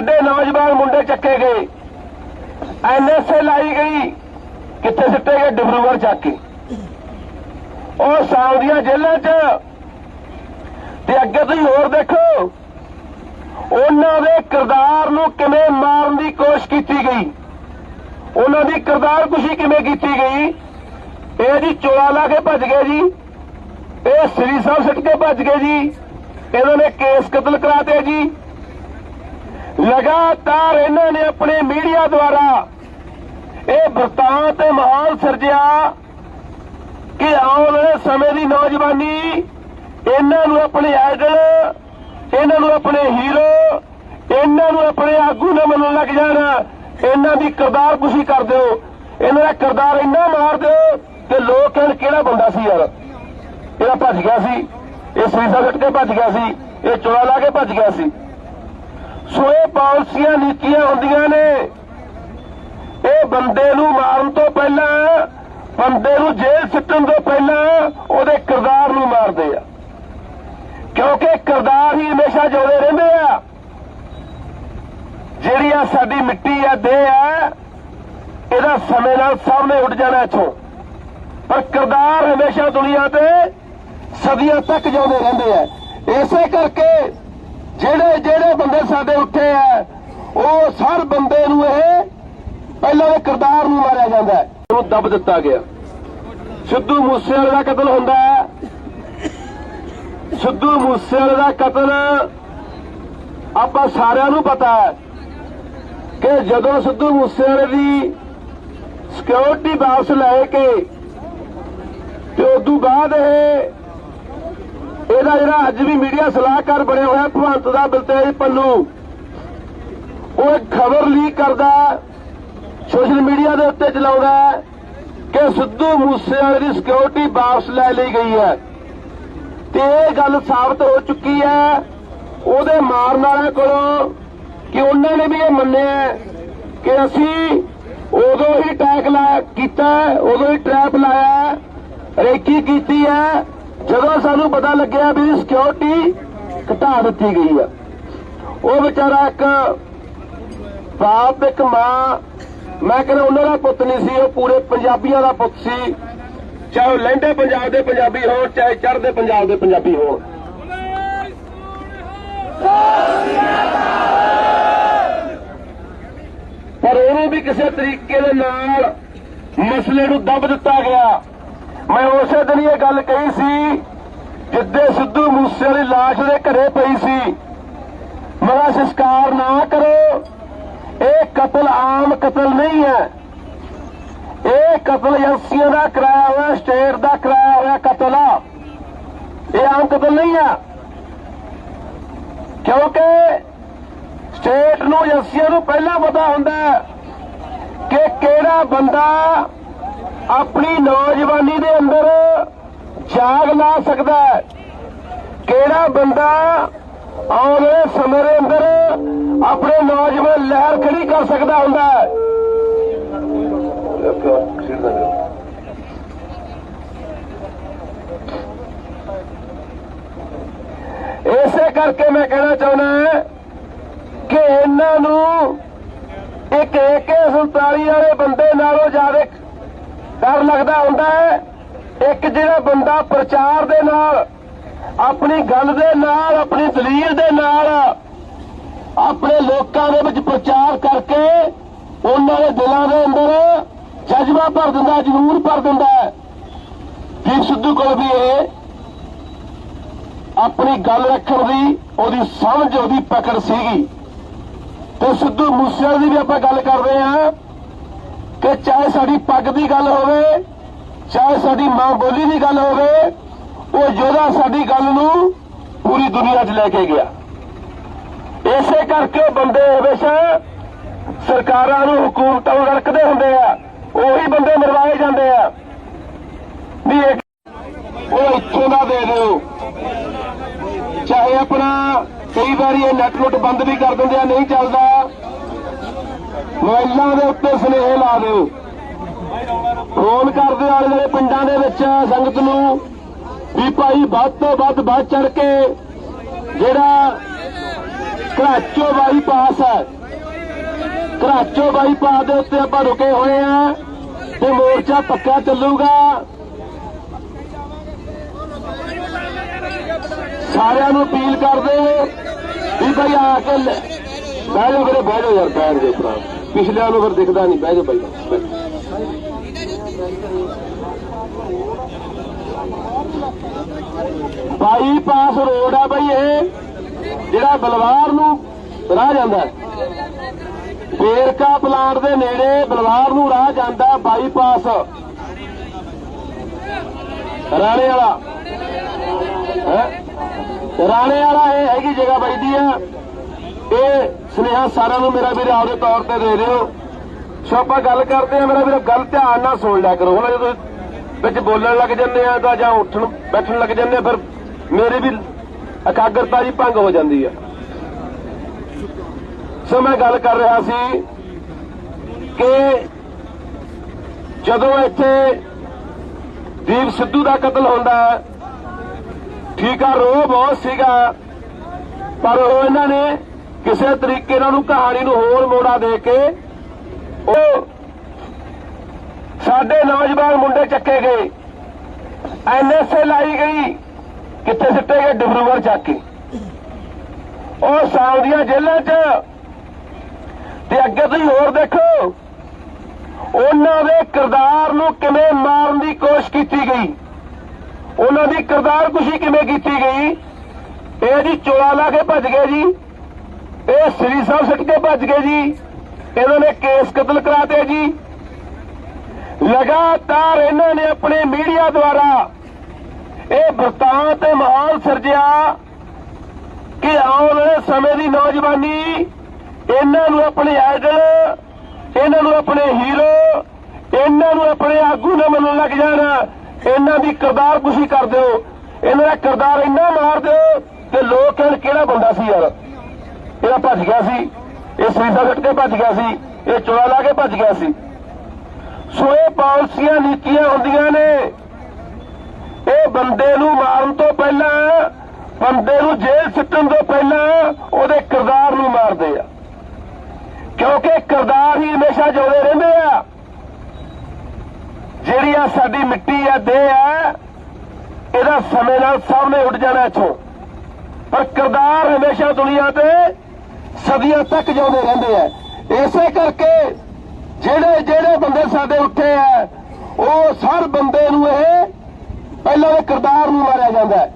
ਸਾਡੇ ਨੌਜਵਾਨ ਮੁੰਡੇ ਚੱਕੇ ਗਏ। ਐਨਐਸਏ ਲਾਈ ਗਈ, ਕਿੱਥੇ ਸਿੱਟੇ ਗਏ? ਡਿਬਰੂਗੜ੍ਹ ਚੱਕ ਕੇ। ਉਹ ਸਾਊਦੀਆਂ ਜੇਲ੍ਹਾਂ 'ਚ। ਤੇ ਅੱਗੇ ਤੁਸੀਂ ਹੋਰ ਦੇਖੋ, ਉਹਨਾਂ ਦੇ ਕਿਰਦਾਰ ਨੂੰ ਕਿਵੇਂ ਮਾਰਨ ਦੀ ਕੋਸ਼ਿਸ਼ ਕੀਤੀ ਗਈ। ਉਹਨਾਂ ਦੀ ਕਿਰਦਾਰ ਕੁਸ਼ੀ ਕਿਵੇਂ ਕੀਤੀ ਗਈ? ਇਹ ਜੀ ਚੋਲਾ ਲਾ ਕੇ ਭੱਜ ਗਏ ਜੀ। ਇਹ ਸ੍ਰੀ ਸਾਹਿਬ ਸਿੱਟ ਕੇ ਭੱਜ ਗਏ ਜੀ। ਇਹਨਾਂ ਨੇ ਕੇਸ ਕਤਲ ਕਰਾਤੇ ਜੀ। ਲਗਾਤਾਰ ਇਹਨਾਂ ਨੇ ਆਪਣੇ ਮੀਡੀਆ ਦੁਆਰਾ ਇਹ ਵਰਤਾਂ ਤੇ ਮਾਹੌਲ ਸਿਰਜਿਆ ਕਿ ਆਉਣ ਵਾਲੇ ਸਮੇਂ ਦੀ ਨੌਜਵਾਨੀ, ਇਹਨਾਂ ਨੂੰ ਆਪਣੇ ਆਈਡਲ ਇਹਨਾਂ ਨੂੰ ਆਪਣੇ ਹੀਰੋ ਇਹਨਾਂ ਨੂੰ ਆਪਣੇ ਆਗੂ ਨਾ ਮੰਨਣ ਲੱਗ ਜਾਣ, ਇਹਨਾਂ ਦੀ ਕਿਰਦਾਰ ਕੁਸ਼ੀ ਕਰ ਦਿਓ, ਇਹਨਾਂ ਦਾ ਕਿਰਦਾਰ ਇੰਨਾ ਮਾਰ ਦਿਓ ਕਿ ਲੋਕ ਕਹਿਣ ਕਿਹੜਾ ਬੰਦਾ ਸੀ ਯਾਰ। ਇਹਦਾ ਭੱਜ ਗਿਆ ਸੀ, ਇਹ ਸਰੀਸਾ ਘਟ ਕੇ ਭੱਜ ਗਿਆ ਸੀ, ਇਹ ਚੋਲਾ ਲਾ ਕੇ ਭੱਜ ਗਿਆ ਸੀ। ਸੋ ਇਹ ਪਾਲਿਸੀਆਂ ਨੀਤੀਆਂ ਹੁੰਦੀਆਂ ਨੇ। ਇਹ ਬੰਦੇ ਨੂੰ ਮਾਰਨ ਤੋਂ ਪਹਿਲਾਂ, ਬੰਦੇ ਨੂੰ ਜੇਲ੍ਹ ਸਿੱਟਣ ਤੋਂ ਪਹਿਲਾਂ ਉਹਦੇ ਕਿਰਦਾਰ ਨੂੰ ਮਾਰਦੇ ਆ। ਕਿਉਂਕਿ ਕਿਰਦਾਰ ਹੀ ਹਮੇਸ਼ਾ ਜਿਉਂਦੇ ਰਹਿੰਦੇ ਆ। ਜਿਹੜੀ ਆ ਸਾਡੀ ਮਿੱਟੀ ਆ, ਦੇਹ ਆ, ਇਹਦਾ ਸਮੇਂ ਨਾਲ ਸਾਹਮਣੇ ਉੱਡ ਜਾਣਾ ਇੱਥੋਂ। ਪਰ ਕਿਰਦਾਰ ਹਮੇਸ਼ਾ ਦੁਨੀਆ ਤੇ ਸਦੀਆਂ ਤੱਕ ਜਿਉਂਦੇ ਰਹਿੰਦੇ ਆ। ਇਸੇ ਕਰਕੇ ਜਿਹੜੇ ਜਿਹੜੇ ਬੰਦੇ ਸਾਡੇ ਉੱਠੇ ਹੈ ਉਹ ਹਰ ਬੰਦੇ ਨੂੰ ਇਹ ਪਹਿਲਾਂ ਦੇ ਕਿਰਦਾਰ ਨੂੰ ਮਾਰਿਆ ਜਾਂਦਾ ਹੈ। ਉਹਨੂੰ ਦਬ ਦਿੱਤਾ ਗਿਆ। ਸਿੱਧੂ ਮੂਸੇਵਾਲੇ ਦਾ ਕਤਲ ਹੁੰਦਾ ਹੈ। ਸਿੱਧੂ ਮੂਸੇਵਾਲੇ ਦਾ ਕਤਲ ਆਪਾਂ ਸਾਰਿਆਂ ਨੂੰ ਪਤਾ ਹੈ ਕਿ ਜਦੋਂ ਸਿੱਧੂ ਮੂਸੇਵਾਲੇ ਦੀ ਸਿਕਿਉਰਿਟੀ ਵਾਪਸ ਲੈ ਕੇ ਤੇ ਉਦੋਂ ਬਾਅਦ ਇਹ ਇਹਦਾ ਜਿਹੜਾ ਅੱਜ ਵੀ ਮੀਡੀਆ ਸਲਾਹਕਾਰ ਬਣਿਆ ਹੋਇਆ ਭਗਵੰਤ ਦਾ ਬਲਤੇਜ ਪੰਨੂ, ਉਹ ਇੱਕ ਖਬਰ ਲੀਕ ਕਰਦਾ ਸੋਸ਼ਲ ਮੀਡੀਆ ਦੇ ਉੱਤੇ ਚਲਾਉਂਦਾ ਕਿ ਸਿੱਧੂ ਮੂਸੇਵਾਲੇ ਦੀ ਸਿਕਿਉਰਿਟੀ ਵਾਪਸ ਲੈ ਲਈ ਗਈ ਹੈ। ਤੇ ਇਹ ਗੱਲ ਸਾਬਤ ਹੋ ਚੁੱਕੀ ਹੈ, ਉਹਦੇ ਮਾਰਨ ਵਾਲਿਆਂ ਕੋਲੋਂ ਕਿ ਉਹਨਾਂ ਨੇ ਵੀ ਇਹ ਮੰਨਿਆ ਕਿ ਅਸੀਂ ਉਦੋਂ ਹੀ ਟੈਕ ਲਾਇਆ, ਕੀਤਾ ਉਦੋਂ ਹੀ ਟ੍ਰੈਪ ਲਾਇਆ, ਰੇਕੀ ਕੀਤੀ ਹੈ ਜਦੋਂ ਸਾਨੂੰ ਪਤਾ ਲੱਗਿਆ ਵੀ ਸਿਕਿਉਰਿਟੀ ਘਟਾ ਦਿੱਤੀ ਗਈ ਹੈ ਉਹ ਵਿਚਾਰਾ ਇੱਕ ਬਾਪ, ਇੱਕ ਮਾਂ, ਮੈਂ ਕਹਿੰਦਾ ਉਹਨਾਂ ਦਾ ਪੁੱਤ ਨਹੀਂ ਸੀ, ਉਹ ਪੂਰੇ ਪੰਜਾਬੀਆਂ ਦਾ ਪੁੱਤ ਸੀ। ਚਾਹੇ ਉਹ ਲਹਿੰਦੇ ਪੰਜਾਬ ਦੇ ਪੰਜਾਬੀ ਹੋਣ, ਚਾਹੇ ਚੜ੍ਹਦੇ ਪੰਜਾਬ ਦੇ ਪੰਜਾਬੀ ਹੋਣ। ਪਰ ਉਹਨੂੰ ਵੀ ਕਿਸੇ ਤਰੀਕੇ ਦੇ ਨਾਲ ਮਸਲੇ ਨੂੰ ਦਬ ਦਿੱਤਾ ਗਿਆ। ਮੈਂ ਉਸੇ ਦਿਨ ਇਹ ਗੱਲ ਕਹੀ ਸੀ, ਜਿੱਦੇ ਸਿੱਧੂ ਮੂਸੇ ਵਾਲੀ ਲਾਸ਼ ਦੇ ਘਰੇ ਪਈ ਸੀ। ਮੇਰਾ ਸੰਸਕਾਰ ਨਾ ਕਰੋ, ਇਹ ਕਤਲ ਆਮ ਕਤਲ ਨਹੀਂ ਹੈ। ਇਹ ਕਤਲ ਏਜੰਸੀਆਂ ਦਾ ਕਰਾਇਆ ਹੋਇਆ, ਸਟੇਟ ਦਾ ਕਰਾਇਆ ਹੋਇਆ ਕਤਲ ਆ। ਇਹ ਆਮ ਕਤਲ ਨਹੀਂ ਆ। ਕਿਉਂਕਿ ਸਟੇਟ ਨੂੰ, ਏਜੰਸੀਆਂ ਨੂੰ ਪਹਿਲਾਂ ਪਤਾ ਹੁੰਦਾ ਕਿ ਕਿਹੜਾ ਬੰਦਾ ਆਪਣੀ ਨੌਜਵਾਨੀ ਦੇ ਅੰਦਰ ਜਾਗ ਲਾ ਸਕਦਾ ਹੈ। ਕਿਹੜਾ ਬੰਦਾ ਆਉਣ ਵਾਲੇ ਸਮੇਂ ਦੇ ਅੰਦਰ ਆਪਣੇ ਨੌਜਵਾਨ ਲਹਿਰ ਖੜੀ ਕਰ ਸਕਦਾ ਹੁੰਦਾ ਹੈ? ਇਸੇ ਕਰਕੇ ਮੈਂ ਕਹਿਣਾ ਚਾਹੁੰਦਾ ਕਿ ਇਹਨਾਂ ਨੂੰ ਇੱਕ AK47 ਵਾਲੇ ਬੰਦੇ ਨਾਲੋਂ ਜ਼ਿਆਦਾ ਡਰ ਲੱਗਦਾ ਹੁੰਦਾ ਹੈ। ਇੱਕ ਜਿਹੜਾ ਬੰਦਾ ਪ੍ਰਚਾਰ ਦੇ ਨਾਲ, ਆਪਣੀ ਗੱਲ ਦੇ ਨਾਲ, ਆਪਣੀ ਦਲੀਲ ਦੇ ਨਾਲ, ਆਪਣੇ ਲੋਕਾਂ ਦੇ ਵਿੱਚ ਪ੍ਰਚਾਰ ਕਰਕੇ ਉਹਨਾਂ ਦੇ ਦਿਲਾਂ ਦੇ ਅੰਦਰ ਜਜ਼ਬਾ ਭਰ ਦਿੰਦਾ ਜਨੂਰ ਭਰ ਦਿੰਦਾ ਹੈ। ਦੀਪ ਸਿੱਧੂ ਕੋਲ ਵੀ ਇਹ ਆਪਣੀ ਗੱਲ ਰੱਖਣ ਦੀ, ਉਹਦੀ ਸਮਝ, ਉਹਦੀ ਪਕੜ ਸੀਗੀ। ਤੇ ਸਿੱਧੂ ਮੂਸੇਵਾਲੇ ਦੀ ਵੀ ਆਪਾਂ ਗੱਲ ਕਰ ਰਹੇ ਹਾਂ। ਕਿ ਚਾਹੇ ਸਾਡੀ ਪੱਗ ਦੀ ਗੱਲ ਹੋਵੇ, ਚਾਹੇ ਸਾਡੀ ਮਾਂ ਬੋਲੀ ਦੀ ਗੱਲ ਹੋਵੇ, ਉਹ ਯੋਧਾ ਸਾਡੀ ਗੱਲ ਨੂੰ ਪੂਰੀ ਦੁਨੀਆ 'ਚ ਲੈ ਕੇ ਗਿਆ। ਇਸੇ ਕਰਕੇ ਬੰਦੇ ਹਮੇਸ਼ਾ ਸਰਕਾਰਾਂ ਨੂੰ ਹਕੂਮਤਾਂ ਨੂੰ ਰੜਕਦੇ ਹੁੰਦੇ ਆ। ਉਹੀ ਬੰਦੇ ਮਰਵਾਏ ਜਾਂਦੇ ਆ। ਵੀ ਉਹ ਇੱਥੋਂ ਦਾ ਦੇ ਦਿਓ। ਚਾਹੇ ਆਪਣਾ ਕਈ ਵਾਰੀ ਇਹ ਨੈਟ ਨੁੱਟ ਬੰਦ ਵੀ ਕਰ ਦਿੰਦੇ ਆ, ਨਹੀਂ ਚੱਲਦਾ। ਮੋਬਾਈਲਾਂ ਦੇ ਉੱਤੇ ਸੁਨੇਹੇ ਲਾ ਦਿਓ। ਫੋਨ ਕਰਦੇ ਆਲੇ ਜਿਹੜੇ ਪਿੰਡਾਂ ਦੇ ਵਿੱਚ ਸੰਗਤ ਨੂੰ ਵੀ ਭਾਈ ਵੱਧ ਤੋਂ ਵੱਧ ਵੱਧ ਚੜ ਕੇ ਜਿਹੜਾ ਘਰਾਚੋ ਬਾਈਪਾਸ ਹੈ, ਘਰਾਚੋ ਬਾਈਪਾਸ ਦੇ ਉੱਤੇ ਆਪਾਂ ਰੁਕੇ ਹੋਏ ਆ ਤੇ ਮੋਰਚਾ ਪੱਕਾ ਚੱਲੂਗਾ। ਸਾਰਿਆਂ ਨੂੰ ਅਪੀਲ ਕਰਦੇ ਵੀ ਭਾਈ ਆ ਕੇ ਬਹਿ ਜਾਓ ਵੀਰੇ, ਬਹਿ ਜਾਓ ਯਾਰ ਬੈਠ ਜਾਓ ਭਰਾ। ਪਿਛਲਿਆਂ ਨੂੰ ਫਿਰ ਦਿਖਦਾ ਨਹੀਂ, ਬਹਿ ਜਾ ਬਾਈ। ਬਾਈਪਾਸ ਰੋਡ ਆ ਬਈ ਇਹ, ਜਿਹੜਾ ਬਲਵਾਰ ਨੂੰ ਰਾਹ ਜਾਂਦਾ ਹੈ। ਵੇਰਕਾ ਪਲਾਂਟ ਦੇ ਨੇੜੇ ਬਲਵਾਰ ਨੂੰ ਰਾਹ ਜਾਂਦਾ ਬਾਈਪਾਸ। ਰਾਣੇ ਵਾਲਾ। ਰਾਣੇ ਵਾਲਾ ਇਹ ਹੈਗੀ ਜਗ੍ਹਾ ਬਈਦੀ ਆ। ਇਹ ਸੁਨੇਹਾ ਸਾਰਿਆਂ ਨੂੰ ਮੇਰਾ ਵੀਰ ਆਪਦੇ ਤੌਰ ਤੇ ਦੇ ਦਿਓ। ਸੋ ਆਪਾਂ ਗੱਲ ਕਰਦੇ ਆ ਮੇਰਾ ਵੀਰ, ਗੱਲ ਧਿਆਨ ਨਾਲ ਸੁਣ ਲਿਆ ਕਰੋ। ਹੁਣ ਜਦੋਂ ਵਿੱਚ ਬੋਲਣ ਲੱਗ ਜੰਨੇ ਆ ਤਾਂ ਜਾਂ ਉੱਠਣ, ਬੈਠਣ ਲੱਗ ਜੰਨੇ ਆ, ਫਿਰ ਮੇਰੀ ਵੀ ਇਕਾਗਰਤਾ ਜੀ ਭੰਗ ਹੋ ਜਾਂਦੀ ਆ। ਸੋ ਮੈਂ ਗੱਲ ਕਰ ਰਿਹਾ ਸੀ ਕਿ ਜਦੋਂ ਇੱਥੇ ਦੀਪ ਸਿੱਧੂ ਦਾ ਕਤਲ ਹੁੰਦਾ ਠੀਕ ਆ, ਰੋਹ ਬਹੁਤ ਸੀਗਾ, ਪਰ ਉਹ ਇਹਨਾਂ ਨੇ ਕਿਸੇ ਤਰੀਕੇ ਨਾਲ ਨੂੰ ਕਹਾਣੀ ਨੂੰ ਹੋਰ ਮੋੜਾ ਦੇ ਕੇ ਉਹ ਸਾਡੇ ਨੌਜਵਾਨ ਮੁੰਡੇ ਚੱਕੇ ਗਏ। ਐਨਐਸਏ ਲਾਈ ਗਈ, ਕਿੱਥੇ ਸਿੱਟੇ ਗਏ, ਡਿਬਰੂਗੜ੍ਹ ਚੱਕ ਕੇ। ਉਹ ਸਾਊਦੀਆਂ ਜੇਲ੍ਹਾਂ 'ਚ। ਤੇ ਅੱਗੇ ਤੁਸੀਂ ਹੋਰ ਦੇਖੋ, ਉਹਨਾਂ ਦੇ ਕਿਰਦਾਰ ਨੂੰ ਕਿਵੇਂ ਮਾਰਨ ਦੀ ਕੋਸ਼ਿਸ਼ ਕੀਤੀ ਗਈ। ਉਹਨਾਂ ਦੀ ਕਿਰਦਾਰ ਕੁਸ਼ੀ ਕਿਵੇਂ ਕੀਤੀ ਗਈ, ਇਹ ਜੀ ਚੋਲਾ ਲਾ ਕੇ ਭੱਜ ਗਏ ਜੀ। ਇਹ ਸ੍ਰੀ ਸਾਹਿਬ ਸਿੱਟ ਕੇ ਭੱਜ ਗਏ ਜੀ। ਇਹਨਾਂ ਨੇ ਕੇਸ ਕਤਲ ਕਰਾਤੇ ਜੀ। ਲਗਾਤਾਰ ਇਹਨਾਂ ਨੇ ਆਪਣੇ ਮੀਡੀਆ ਦੁਆਰਾ ਇਹ ਵਰਤਾਂ ਤੇ ਮਾਹੌਲ ਸਿਰਜਿਆ ਕਿ ਆਉਣ ਵਾਲੇ ਸਮੇਂ ਦੀ ਨੌਜਵਾਨੀ, ਇਹਨਾਂ ਨੂੰ ਆਪਣੇ ਆਈਡਲ ਇਹਨਾਂ ਨੂੰ ਆਪਣੇ ਹੀਰੋ ਇਹਨਾਂ ਨੂੰ ਆਪਣੇ ਆਗੂ ਨਾ ਮੰਨਣ ਲੱਗ ਜਾਣ, ਇਹਨਾਂ ਦੀ ਕਿਰਦਾਰ ਕੁਸ਼ੀ ਕਰ ਦਿਓ। ਇਹਨਾਂ ਦਾ ਕਿਰਦਾਰ ਇੰਨਾ ਮਾਰ ਦਿਓ ਕਿ ਲੋਕ ਕਹਿਣ ਕਿਹੜਾ ਬੰਦਾ ਸੀ ਯਾਰ? ਇਹਦਾ ਭੱਜ ਗਿਆ ਸੀ। ਇਹ ਸਰੀਸਾ ਕੱਟ ਕੇ ਭੱਜ ਗਿਆ ਸੀ। ਇਹ ਚੋਲਾ ਲਾ ਕੇ ਭੱਜ ਗਿਆ ਸੀ। ਸੋ ਇਹ ਪਾਲਿਸੀਆਂ ਨੀਤੀਆਂ ਹੁੰਦੀਆਂ ਨੇ। ਇਹ ਬੰਦੇ ਨੂੰ ਮਾਰਨ ਤੋਂ ਪਹਿਲਾਂ, ਬੰਦੇ ਨੂੰ ਜੇਲ੍ਹ ਸਿੱਟਣ ਤੋਂ ਪਹਿਲਾਂ ਉਹਦੇ ਕਿਰਦਾਰ ਨੂੰ ਮਾਰਦੇ ਆ। ਕਿਉਂਕਿ ਕਿਰਦਾਰ ਹੀ ਹਮੇਸ਼ਾ ਜਿਉਂਦੇ ਰਹਿੰਦੇ ਆ। ਜਿਹੜੀ ਆ ਸਾਡੀ ਮਿੱਟੀ ਆ, ਦੇਹ ਆ, ਇਹਦਾ ਸਮੇਂ ਨਾਲ ਸਾਹਮਣੇ ਉੱਡ ਜਾਣਾ ਇੱਥੋਂ। ਪਰ ਕਿਰਦਾਰ ਹਮੇਸ਼ਾ ਦੁਨੀਆ ਤੇ ਸਦੀਆਂ ਤੱਕ ਜਿਉਂਦੇ ਰਹਿੰਦੇ ਆ। ਇਸੇ ਕਰਕੇ ਜਿਹੜੇ ਜਿਹੜੇ ਬੰਦੇ ਸਾਡੇ ਉੱਠੇ ਆ, ਉਹ ਹਰ ਬੰਦੇ ਨੂੰ ਇਹ ਪਹਿਲਾਂ ਦੇ ਕਿਰਦਾਰ ਨੂੰ ਮਾਰਿਆ ਜਾਂਦਾ ਹੈ।